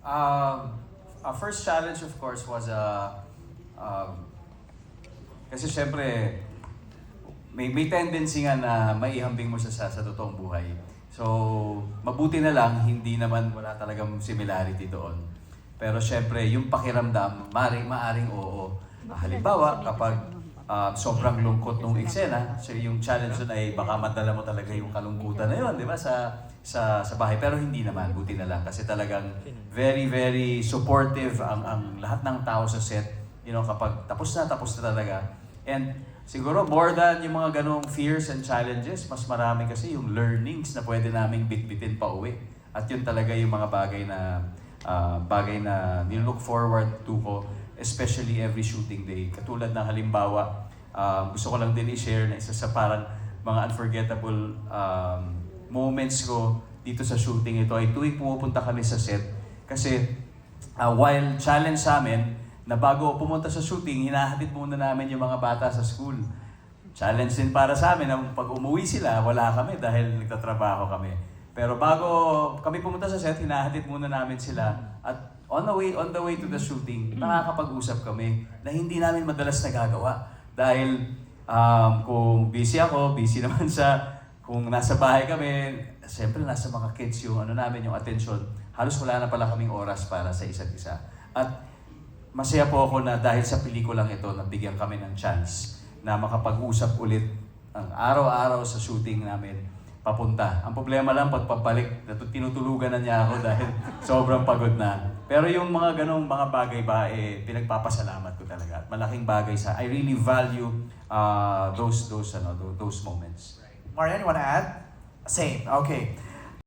Um, our first challenge, of course, was uh, um, kasi syempre, may, may tendency nga na maihambing mo siya sa, sa totoong buhay. So, mabuti na lang, hindi naman wala talagang similarity doon. Pero syempre, yung pakiramdam, maring, maaring oo. Ah, halimbawa, kapag ah, sobrang lungkot nung eksena, so yung challenge doon ay baka madala mo talaga yung kalungkutan na yun, di ba, sa, sa, sa bahay. Pero hindi naman, buti na lang. Kasi talagang very, very supportive ang, ang lahat ng tao sa set. You know, kapag tapos na, tapos na talaga. And siguro more than yung mga ganong fears and challenges, mas marami kasi yung learnings na pwede naming bitbitin pa uwi. At yun talaga yung mga bagay na ah, bagay na nilook forward to ko, especially every shooting day. Katulad ng halimbawa, ah, gusto ko lang din i-share na isa sa parang mga unforgettable um, moments ko dito sa shooting ito ay tuwing pumupunta kami sa set. Kasi ah, while challenge sa amin, na bago pumunta sa shooting, hinahatid muna namin yung mga bata sa school. Challenge din para sa amin na pag umuwi sila, wala kami dahil nagtatrabaho kami. Pero bago kami pumunta sa set, hinahatid muna namin sila. At on the way on the way to the shooting, nakakapag-usap kami na hindi namin madalas nagagawa. Dahil um, kung busy ako, busy naman sa kung nasa bahay kami, siyempre nasa mga kids yung ano namin, yung attention. Halos wala na pala kaming oras para sa isa't isa. At masaya po ako na dahil sa pelikulang ito, nabigyan kami ng chance na makapag-usap ulit ang araw-araw sa shooting namin papunta. Ang problema lang, pag pabalik, tinutulugan na niya ako dahil sobrang pagod na. Pero yung mga ganong mga bagay ba, eh, pinagpapasalamat ko talaga. Malaking bagay sa, I really value uh, those, those, ano, those, moments. Marian, you wanna add? Same, okay.